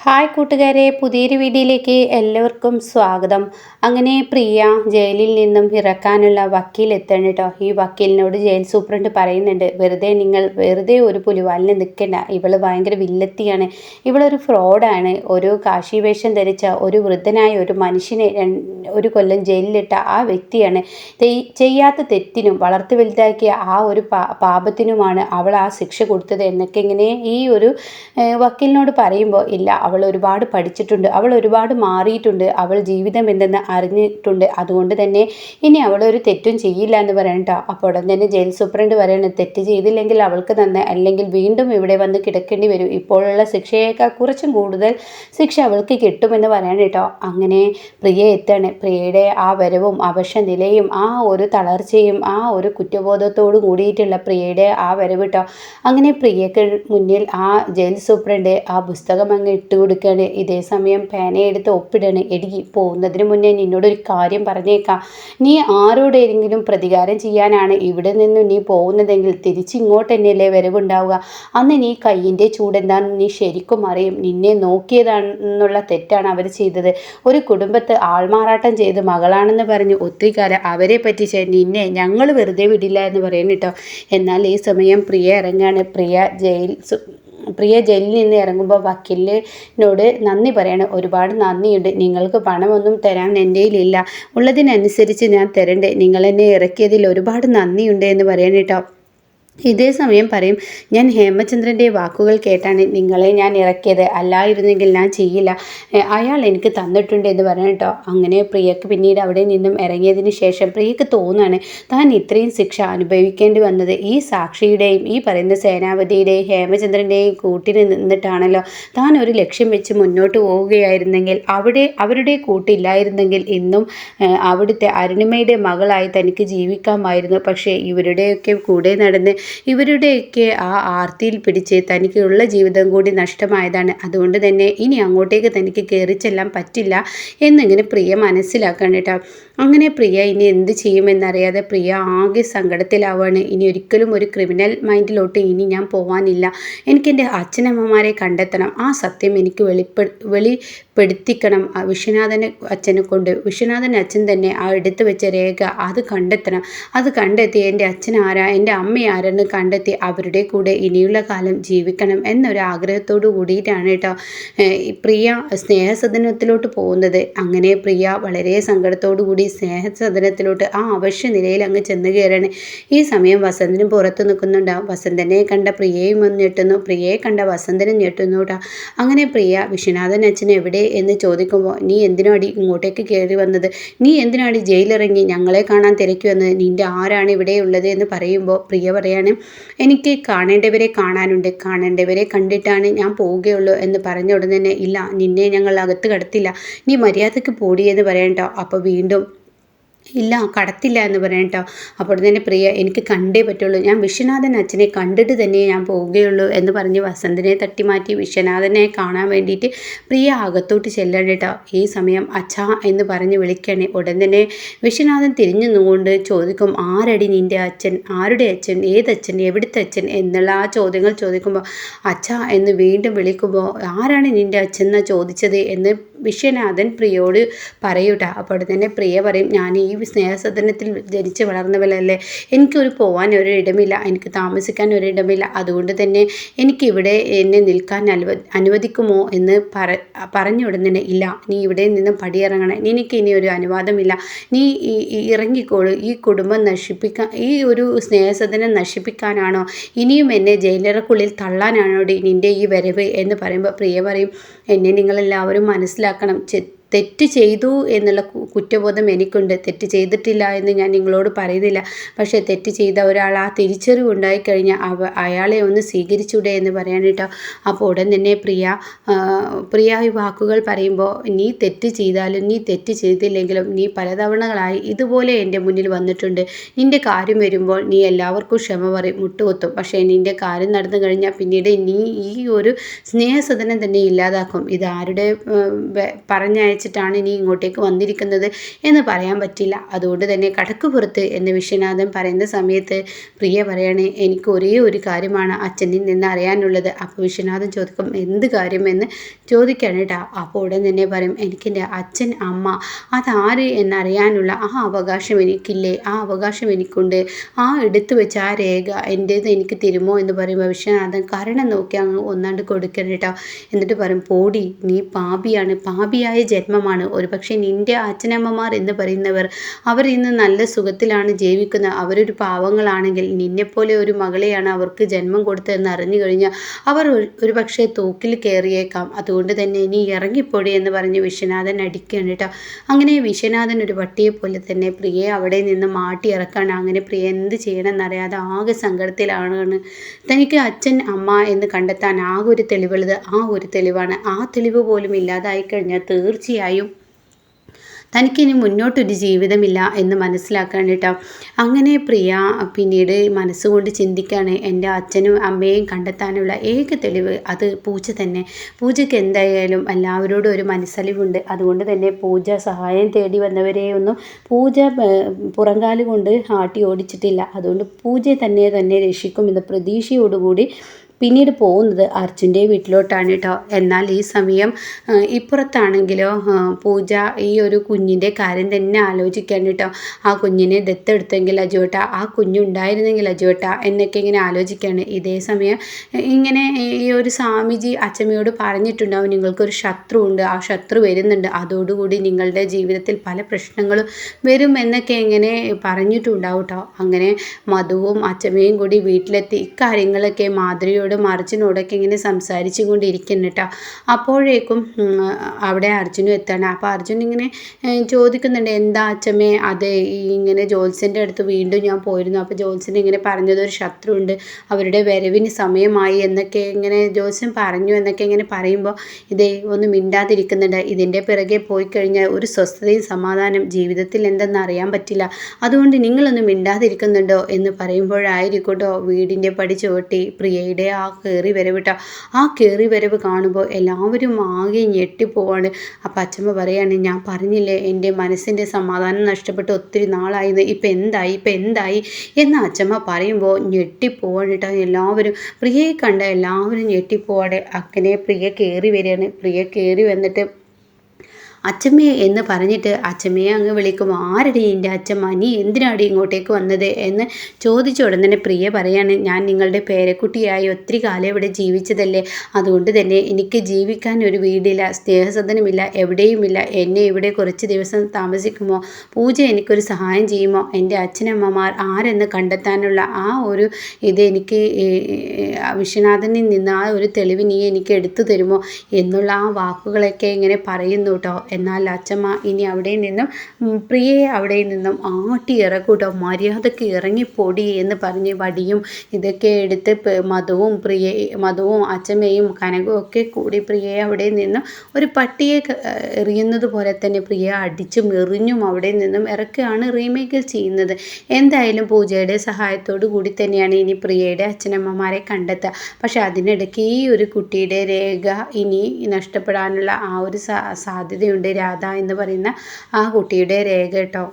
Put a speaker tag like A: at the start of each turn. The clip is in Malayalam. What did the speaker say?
A: ഹായ് കൂട്ടുകാരെ പുതിയൊരു വീഡിയോയിലേക്ക് എല്ലാവർക്കും സ്വാഗതം. അങ്ങനെ പ്രിയ ജയിലിൽ നിന്നും ഇറക്കാനുള്ള വക്കീൽ എത്തണം കേട്ടോ ഈ വക്കീലിനോട് ജയിൽ സൂപ്രണ്ട് പറയുന്നുണ്ട് വെറുതെ നിങ്ങൾ വെറുതെ ഒരു പുലിവാലിന് നിൽക്കണ്ട. ഇവൾ ഭയങ്കര വില്ലത്തിയാണ്. ഇവളൊരു ഫ്രോഡാണ്. ഒരു കാശി വേഷം ധരിച്ച ഒരു വൃദ്ധനായ ഒരു മനുഷ്യനെ ഒരു കൊല്ലം ജയിലിലിട്ട ആ വ്യക്തിയാണ്. ചെയ്യാത്ത തെറ്റിനും വളർത്തു വലുതാക്കിയ ആ ഒരു പാപത്തിനുമാണ് അവൾ ആ ശിക്ഷ കൊടുത്തത് എന്നൊക്കെ ഇങ്ങനെ ഈ ഒരു വക്കീലിനോട് പറയുമ്പോൾ ഇല്ല അവൾ ഒരുപാട് പഠിച്ചിട്ടുണ്ട് അവൾ ഒരുപാട് മാറിയിട്ടുണ്ട് അവൾ ജീവിതം എന്തെന്ന് അറിഞ്ഞിട്ടുണ്ട്. അതുകൊണ്ട് തന്നെ ഇനി അവൾ ഒരു തെറ്റും ചെയ്യില്ല എന്ന് പറയണ്ട അപ്പോൾ ഉടൻ തന്നെ ജയിൽ സൂപ്രണ്ട് പറയണം തെറ്റ് ചെയ്തില്ലെങ്കിൽ അവൾക്ക് തന്നെ അല്ലെങ്കിൽ വീണ്ടും ഇവിടെ വന്ന് കിടക്കേണ്ടി വരും. ഇപ്പോഴുള്ള ശിക്ഷയേക്കാൾ കുറച്ചും കൂടുതൽ ശിക്ഷ അവൾക്ക് കിട്ടുമെന്ന് പറയണം കേട്ടോ അങ്ങനെ പ്രിയ എത്താണ്. പ്രിയയുടെ ആ വരവും അവശ നിലയും ആ ഒരു തളർച്ചയും ആ ഒരു കുറ്റബോധത്തോട് കൂടിയിട്ടുള്ള പ്രിയയുടെ ആ വരവ് കേട്ടോ അങ്ങനെ പ്രിയക്ക് മുന്നിൽ ആ ജയിൽ സൂപ്രണ്ട് ആ പുസ്തകം അങ്ങ് ഇട്ട് കൊടുക്കുകയാണ്. ഇതേ സമയം പേനയെടുത്ത് ഒപ്പിടാണ്. എടി പോകുന്നതിന് മുന്നേ നിന്നോടൊരു കാര്യം പറഞ്ഞേക്കാം. നീ ആരോടെങ്കിലും പ്രതികാരം ചെയ്യാനാണ് ഇവിടെ നിന്ന് നീ പോകുന്നതെങ്കിൽ തിരിച്ചിങ്ങോട്ട് തന്നെയല്ലേ വരവുണ്ടാവുക. അന്ന് നീ കയ്യിന്റെ ചൂടെന്താണെന്ന് നീ ശരിക്കും അറിയും. നിന്നെ നോക്കിയതാണെന്നുള്ള തെറ്റാണ് അവർ ചെയ്തത്. ഒരു കുടുംബത്ത് ആൾമാറാട്ടം ചെയ്ത് മകളാണെന്ന് പറഞ്ഞ് ഒത്തിരി കാലം അവരെ പറ്റി നിന്നെ ഞങ്ങൾ വെറുതെ വിടില്ല എന്ന് പറയുന്നു എന്നാൽ ഈ സമയം പ്രിയ ഇറങ്ങാണ്. പ്രിയ ജയിൽ പ്രിയ ജയിലിൽ നിന്ന് ഇറങ്ങുമ്പോൾ വക്കീലിനോട് നന്ദി പറയണം. ഒരുപാട് നന്ദിയുണ്ട്. നിങ്ങൾക്ക് പണമൊന്നും തരാൻ എന്റെ ഇല്ല ഉള്ളതിനനുസരിച്ച് ഞാൻ തരണ്ടേ. നിങ്ങൾ എന്നെ ഇറക്കിയതിൽ ഒരുപാട് നന്ദിയുണ്ട് എന്ന് പറയണം ഇതേ സമയം പറയും ഞാൻ ഹേമചന്ദ്രന്റെ വാക്കുകൾ കേട്ടാണ് നിങ്ങളെ ഞാൻ ഇറക്കിയത്. അല്ലായിരുന്നെങ്കിൽ ഞാൻ ചെയ്യില്ല. അയാൾ എനിക്ക് തന്നിട്ടുണ്ട് എന്ന് പറഞ്ഞു കേട്ടോ. അങ്ങനെ പ്രിയക്ക് പിന്നീട് അവിടെ നിന്നും ഇറങ്ങിയതിന് ശേഷം പ്രിയക്ക് തോന്നാണ് താൻ ഇത്രയും ശിക്ഷ അനുഭവിക്കേണ്ടി വന്നത് ഈ സാക്ഷിയുടെയും ഈ പറയുന്ന സേനാപതിയുടെയും ഹേമചന്ദ്രന്റെയും കൂട്ടിന് നിന്നിട്ടാണല്ലോ. താൻ ഒരു ലക്ഷ്യം വെച്ച് മുന്നോട്ട് പോവുകയായിരുന്നെങ്കിൽ അവിടെ അവരുടെ കൂട്ടില്ലായിരുന്നെങ്കിൽ ഇന്നും അവിടുത്തെ അരുണിമയുടെ മകളായി തനിക്ക് ജീവിക്കാമായിരുന്നു. പക്ഷേ ഇവരുടെയൊക്കെ കൂടെ നടന്ന് ഇവരുടെയൊക്കെ ആ ആർത്തിയിൽ പിടിച്ച് തനിക്കുള്ള ജീവിതം കൂടി നഷ്ടമായതാണ്. അതുകൊണ്ട് തന്നെ ഇനി അങ്ങോട്ടേക്ക് തനിക്ക് കയറി ചെല്ലാൻ പറ്റില്ല എന്നിങ്ങനെ പ്രിയ മനസ്സിലാക്കണം കേട്ടോ. അങ്ങനെ പ്രിയ ഇനി എന്ത് ചെയ്യുമെന്നറിയാതെ പ്രിയ ആകെ സങ്കടത്തിലാവാണ് ഇനി ഒരിക്കലും ഒരു ക്രിമിനൽ മൈൻഡിലോട്ട് ഇനി ഞാൻ പോവാനില്ല. എനിക്കെന്റെ അച്ഛനമ്മമാരെ കണ്ടെത്തണം. ആ സത്യം എനിക്ക് വെളിപ്പെ വെളിപ്പെടുത്തിക്കണം. വിശ്വനാഥനെ അച്ഛനെ കൊണ്ട് വിശ്വനാഥൻ അച്ഛൻ തന്നെ ആ എടുത്തു വെച്ച രേഖ അത് കണ്ടെത്തണം. അത് കണ്ടെത്തി എന്റെ അച്ഛൻ ആരാ? എന്റെ അമ്മ ആരെന്ന് കണ്ടെത്തി അവരുടെ കൂടെ ഇനിയുള്ള കാലം ജീവിക്കണം എന്നൊരു ആഗ്രഹത്തോടു കൂടിയിട്ടാണ് കേട്ടോ പ്രിയ സ്നേഹസദനത്തിലോട്ട് പോകുന്നത്. അങ്ങനെ പ്രിയ വളരെ സങ്കടത്തോടു കൂടി സ്നേഹസദനത്തിലോട്ട് ആ അവശ്യ നിലയിൽ അങ്ങ് ചെന്ന് കയറാണ്. ഈ സമയം വസന്തനും പുറത്ത് നിൽക്കുന്നുണ്ടാവും വസന്തനെ കണ്ട പ്രിയയും ഒന്ന് ഞെട്ടുന്നു. പ്രിയയെ കണ്ട വസന്തനും ഞെട്ടുന്നു കേട്ടോ. അങ്ങനെ പ്രിയ വിശ്വനാഥൻ അച്ഛൻ എവിടെ എന്ന് ചോദിക്കുമ്പോൾ നീ എന്തിനാടി ഇങ്ങോട്ടേക്ക് കയറി വന്നത്? നീ എന്തിനാണ് ജയിലിറങ്ങി ഞങ്ങളെ കാണാൻ തിരക്കി വന്നത്? നിന്റെ ആരാണ് ഇവിടെ ഉള്ളത് എന്ന് പറയുമ്പോൾ പ്രിയ പറയാണ്. എനിക്ക് കാണേണ്ടവരെ കാണാനുണ്ട്. കാണേണ്ടവരെ കണ്ടിട്ടാണ് ഞാൻ പോവുകയുള്ളൂ എന്ന് പറഞ്ഞ ഉടനെ ഇല്ല നിന്നെ ഞങ്ങൾ അകത്ത് കടത്തില്ല. നീ മര്യാദയ്ക്ക് പോടിയെന്ന് പറയണ്ടോ അപ്പോൾ വീണ്ടും ഇല്ല കടത്തില്ല എന്ന് പറയാം കേട്ടോ അപ്പോൾ തന്നെ പ്രിയ എനിക്ക് കണ്ടേ പറ്റുള്ളൂ. ഞാൻ വിശ്വനാഥൻ അച്ഛനെ കണ്ടിട്ട് തന്നെ ഞാൻ പോവുകയുള്ളൂ എന്ന് പറഞ്ഞ് വസന്തനെ തട്ടി മാറ്റി വിശ്വനാഥനെ കാണാൻ വേണ്ടിയിട്ട് പ്രിയ അകത്തോട്ട് ചെല്ലണം കേട്ടോ ഈ സമയം അച്ഛാ എന്ന് പറഞ്ഞ് വിളിക്കണേ. ഉടൻ തന്നെ വിശ്വനാഥൻ തിരിഞ്ഞു നിന്നുകൊണ്ട് ചോദിക്കും ആരടി നിന്റെ അച്ഛൻ? ആരുടെ അച്ഛൻ? ഏതച്ഛൻ? എവിടുത്തെ അച്ഛൻ? എന്നുള്ള ആ ചോദ്യങ്ങൾ ചോദിക്കുമ്പോൾ അച്ഛാ എന്ന് വീണ്ടും വിളിക്കുമ്പോൾ ആരാണ് നിന്റെ അച്ഛൻ എന്നാ ചോദിച്ചത്? എന്ന് വിശ്വനാഥൻ പ്രിയോട് പറയൂട്ട അപ്പോൾ തന്നെ പ്രിയ പറയും ഞാൻ ഈ സ്നേഹസദനത്തിൽ ജനിച്ച് വളർന്നവരല്ലേ എനിക്കൊരു പോകാൻ ഒരിടമില്ല. എനിക്ക് താമസിക്കാൻ ഒരിടമില്ല. അതുകൊണ്ട് തന്നെ എനിക്കിവിടെ എന്നെ നിൽക്കാൻ അനുവ അനുവദിക്കുമോ എന്ന് പറ പറഞ്ഞ ഉടനെ ഇല്ല. നീ ഇവിടെ നിന്നും പടിയിറങ്ങണം. എനിക്ക് ഇനി ഒരു അനുവാദമില്ല. നീ ഇറങ്ങിക്കോളൂ. ഈ കുടുംബം നശിപ്പിക്കാൻ ഈ ഒരു സ്നേഹസദനം നശിപ്പിക്കാനാണോ? ഇനിയും എന്നെ ജയിലറക്കുള്ളിൽ തള്ളാനാണോ നിന്റെ ഈ വരവ്? എന്ന് പറയുമ്പോൾ പ്രിയ പറയും എന്നെ നിങ്ങളെല്ലാവരും മനസ്സിലാക്കണം തെറ്റ് ചെയ്തു എന്നുള്ള കുറ്റബോധം എനിക്കുണ്ട്. തെറ്റ് ചെയ്തിട്ടില്ല എന്ന് ഞാൻ നിങ്ങളോട് പറയുന്നില്ല. പക്ഷേ തെറ്റ് ചെയ്ത ഒരാൾ ആ തിരിച്ചറിവ് ഉണ്ടായിക്കഴിഞ്ഞാൽ അവ അയാളെ ഒന്ന് സ്വീകരിച്ചൂടെ എന്ന് പറയാനിട്ടോ അപ്പോൾ ഉടൻ തന്നെ പ്രിയ പ്രിയ ഈ വാക്കുകൾ പറയുമ്പോൾ നീ തെറ്റ് ചെയ്താലും നീ തെറ്റ് ചെയ്തില്ലെങ്കിലും നീ പലതവണകളായി ഇതുപോലെ എന്റെ മുന്നിൽ വന്നിട്ടുണ്ട്. നിന്റെ കാര്യം വരുമ്പോൾ നീ എല്ലാവർക്കും ക്ഷമ പറയും മുട്ടുകൊത്തും. പക്ഷേ നിന്റെ കാര്യം നടന്നു കഴിഞ്ഞാൽ പിന്നീട് നീ ഈ ഒരു സ്നേഹസദനം തന്നെ ഇല്ലാതാക്കും. ഇത് ആരുടെ പറഞ്ഞയച്ചിട്ടാണ് ഇനി ഇങ്ങോട്ടേക്ക് വന്നിരിക്കുന്നത് എന്ന് പറയാൻ പറ്റില്ല. അതുകൊണ്ട് തന്നെ കടക്കുപുറത്ത് എന്ന് വിശ്വനാഥൻ പറയുന്ന സമയത്ത് പ്രിയ പറയണേ എനിക്ക് ഒരേ ഒരു കാര്യമാണ് അച്ഛനിൽ നിന്ന് അറിയാനുള്ളത്. അപ്പോൾ വിശ്വനാഥൻ ചോദിക്കും എന്ത് കാര്യമെന്ന് ചോദിക്കാണ് കേട്ടോ അപ്പോൾ ഉടൻ തന്നെ പറയും എനിക്കെന്റെ അച്ഛൻ അമ്മ അതാര് എന്നറിയാനുള്ള ആ അവകാശം എനിക്കില്ലേ? ആ അവകാശം എനിക്കുണ്ട്. ആ എടുത്തു വെച്ച ആ രേഖ എന്റേത് എനിക്ക് തരുമോ എന്ന് പറയുമ്പോൾ വിശ്വനാഥൻ കാരണം നോക്കി അങ്ങ് ഒന്നാണ്ട് കൊടുക്കണം കേട്ടോ എന്നിട്ട് പറയും പോടി നീ പാപിയാണ്. പാപിയായ ജന്മമാണ് ഒരുപക്ഷെ നിന്റെ അച്ഛനമ്മമാർ എന്ന് പറയുന്നവർ അവർ ഇന്ന് നല്ല സുഖത്തിലാണ് ജീവിക്കുന്നത്. അവരൊരു പാവങ്ങളാണെങ്കിൽ നിന്നെപ്പോലെ ഒരു മകളെയാണ് അവർക്ക് ജന്മം കൊടുത്തതെന്ന് അറിഞ്ഞു കഴിഞ്ഞാൽ അവർ ഒരു പക്ഷേ തൂക്കിൽ കയറിയേക്കാം. അതുകൊണ്ട് തന്നെ നീ ഇറങ്ങിപ്പോടി എന്ന് പറഞ്ഞ് വിശ്വനാഥൻ അടിക്കുകയാണ് കേട്ടോ. അങ്ങനെ വിശ്വനാഥൻ ഒരു പട്ടിയെ പോലെ തന്നെ പ്രിയയെ അവിടെ നിന്ന് മാട്ടി ഇറക്കാണ് അങ്ങനെ പ്രിയ എന്ത് ചെയ്യണമെന്നറിയാതെ ആകെ സങ്കടത്തിലാണ് തനിക്ക് അച്ഛൻ അമ്മ എന്ന് കണ്ടെത്താൻ ആകെ ഒരു തെളിവുള്ളത് ആ ഒരു തെളിവാണ്. ആ തെളിവ് പോലും ഇല്ലാതായി കഴിഞ്ഞാൽ തീർച്ചയായും തനിക്കിനി മുന്നോട്ടൊരു ജീവിതമില്ല എന്ന് മനസ്സിലാക്കാൻ കേട്ടോ അങ്ങനെ പ്രിയ പിന്നീട് മനസ്സുകൊണ്ട് ചിന്തിക്കുകയാണ് എന്റെ അച്ഛനും അമ്മയെയും കണ്ടെത്താനുള്ള ഏക തെളിവ് അത് പൂജ തന്നെ. പൂജയ്ക്ക് എന്തായാലും എല്ലാവരോടും ഒരു മനസ്സലിവുണ്ട്. അതുകൊണ്ട് തന്നെ പൂജ സഹായം തേടി വന്നവരെയൊന്നും പൂജ പുറങ്കാലുകൊണ്ട് ആട്ടി ഓടിച്ചിട്ടില്ല. അതുകൊണ്ട് പൂജ തന്നെ തന്നെ രക്ഷിക്കും എന്ന പ്രതീക്ഷയോടുകൂടി പിന്നീട് പോകുന്നത് അർജുന്റെ വീട്ടിലോട്ടാണ് കേട്ടോ എന്നാൽ ഈ സമയം ഇപ്പുറത്താണെങ്കിലോ പൂജ ഈ ഒരു കുഞ്ഞിന്റെ കാര്യം തന്നെ ആലോചിക്കാൻ കേട്ടോ ആ കുഞ്ഞിനെ ദത്തെടുത്തെങ്കിൽ അജുവട്ട ആ കുഞ്ഞുണ്ടായിരുന്നെങ്കിൽ അജുവട്ട എന്നൊക്കെ ഇങ്ങനെ ആലോചിക്കുകയാണ് ഇതേ സമയം ഇങ്ങനെ ഈ ഒരു സ്വാമിജി അച്ചമ്മയോട് പറഞ്ഞിട്ടുണ്ടാവും നിങ്ങൾക്കൊരു ശത്രു ഉണ്ട് ആ ശത്രു വരുന്നുണ്ട്. അതോടുകൂടി നിങ്ങളുടെ ജീവിതത്തിൽ പല പ്രശ്നങ്ങളും വരും എന്നൊക്കെ ഇങ്ങനെ പറഞ്ഞിട്ടുണ്ടാവും കേട്ടോ അങ്ങനെ മധുവും അച്ചമ്മയും കൂടി വീട്ടിലെത്തി. ഇക്കാര്യങ്ങളൊക്കെ മാധുരിയോട് അച്ഛനോടും അർജുനോടൊക്കെ ഇങ്ങനെ സംസാരിച്ചു കൊണ്ടിരിക്കുന്നു കേട്ടോ അപ്പോഴേക്കും അവിടെ അർജുനും എത്താണ്. അപ്പോൾ അർജുൻ ഇങ്ങനെ ചോദിക്കുന്നുണ്ട് എന്താ അച്ഛമ്മേ അതെ ഇങ്ങനെ ജോത്സ്യന്റെ അടുത്ത് വീണ്ടും ഞാൻ പോയിരുന്നു. അപ്പോൾ ജോത്സ്യൻ ഇങ്ങനെ പറഞ്ഞത് ഒരു ശത്രു ഉണ്ട് അവരുടെ വരവിന് സമയമായി എന്നൊക്കെ ഇങ്ങനെ ജോത്സ്യൻ പറഞ്ഞു എന്നൊക്കെ ഇങ്ങനെ പറയുമ്പോൾ ഇതേ ഒന്ന് മിണ്ടാതിരിക്കുന്നുണ്ട്. ഇതിന്റെ പിറകെ പോയി കഴിഞ്ഞാൽ ഒരു സ്വസ്ഥതയും സമാധാനം ജീവിതത്തിൽ എന്തെന്ന് അറിയാൻ പറ്റില്ല. അതുകൊണ്ട് നിങ്ങളൊന്നും മിണ്ടാതിരിക്കുന്നുണ്ടോ? എന്ന് പറയുമ്പോഴായിരിക്കട്ടോ വീടിന്റെ പടി ചുവട്ടി പ്രിയയുടെ കയറി വരവ് കേട്ടോ ആ കയറി വരവ് കാണുമ്പോൾ എല്ലാവരും ആകെ ഞെട്ടിപ്പോവാണ്. അപ്പം അച്ഛമ്മ പറയാണ് ഞാൻ പറഞ്ഞില്ലേ എന്റെ മനസ്സിന്റെ സമാധാനം നഷ്ടപ്പെട്ട് ഒത്തിരി നാളായത് ഇപ്പം എന്തായി ഇപ്പം എന്തായി? എന്ന് അച്ഛമ്മ പറയുമ്പോൾ ഞെട്ടിപ്പോവാണ് കേട്ടോ എല്ലാവരും. പ്രിയയെ കണ്ട എല്ലാവരും ഞെട്ടിപ്പോവാടെ അക്കനെ പ്രിയ കയറി വരികയാണ്. പ്രിയ കയറി വന്നിട്ട് അച്ചമ്മയെ എന്ന് പറഞ്ഞിട്ട് അച്ചമ്മയെ അങ്ങ് വിളിക്കും. ആരടി എന്റെ അച്ഛമ്മ നീ എന്തിനാടി ഇങ്ങോട്ടേക്ക് വന്നത്? എന്ന് ചോദിച്ച ഉടൻ തന്നെ പ്രിയ പറയാണ് ഞാൻ നിങ്ങളുടെ പേരക്കുട്ടിയായി ഒത്തിരി കാലം ഇവിടെ ജീവിച്ചതല്ലേ? അതുകൊണ്ട് തന്നെ എനിക്ക് ജീവിക്കാൻ ഒരു വീടില്ല സ്നേഹസദനമില്ല എവിടെയുമില്ല. എന്നെ ഇവിടെ കുറച്ച് ദിവസം താമസിക്കുമോ? പൂജ എനിക്കൊരു സഹായം ചെയ്യുമോ? എന്റെ അച്ഛനമ്മമാർ ആരെന്ന് കണ്ടെത്താനുള്ള ആ ഒരു ഇത് എനിക്ക് വിശ്വനാഥനിൽ നിന്ന് ആ ഒരു തെളിവ് നീ എനിക്ക് എടുത്തു തരുമോ? എന്നുള്ള ആ വാക്കുകളൊക്കെ ഇങ്ങനെ പറയുന്നു കേട്ടോ. എന്നാൽ അച്ചമ്മ ഇനി അവിടെ നിന്നും പ്രിയയെ അവിടെ നിന്നും ആട്ടി ഇറക്കൂട്ടോ. മര്യാദയ്ക്ക് ഇറങ്ങിപ്പൊടി എന്ന് പറഞ്ഞ് വടിയും ഇതൊക്കെ എടുത്ത് മധുവും പ്രിയ മധുവും അച്ചമ്മയും കനകവും ഒക്കെ കൂടി പ്രിയയെ അവിടെ നിന്നും ഒരു പട്ടിയെ എറിയുന്നത് പോലെ തന്നെ പ്രിയ അടിച്ചും എറിഞ്ഞും അവിടെ നിന്നും ഇറക്കുകയാണ് റീമേക്കിൽ ചെയ്യുന്നത്. എന്തായാലും പൂജയുടെ സഹായത്തോടു കൂടി തന്നെയാണ് ഇനി പ്രിയയുടെ അച്ഛനമ്മമാരെ കണ്ടെത്തുക. പക്ഷെ അതിനിടയ്ക്ക് ഈ ഒരു കുട്ടിയുടെ രേഖ ഇനി നഷ്ടപ്പെടാനുള്ള ആ ഒരു സാധ്യതയുണ്ട്. രാധ എന്ന് പറയുന്ന ആ കുട്ടിയുടെ രേഖ കേട്ടോ.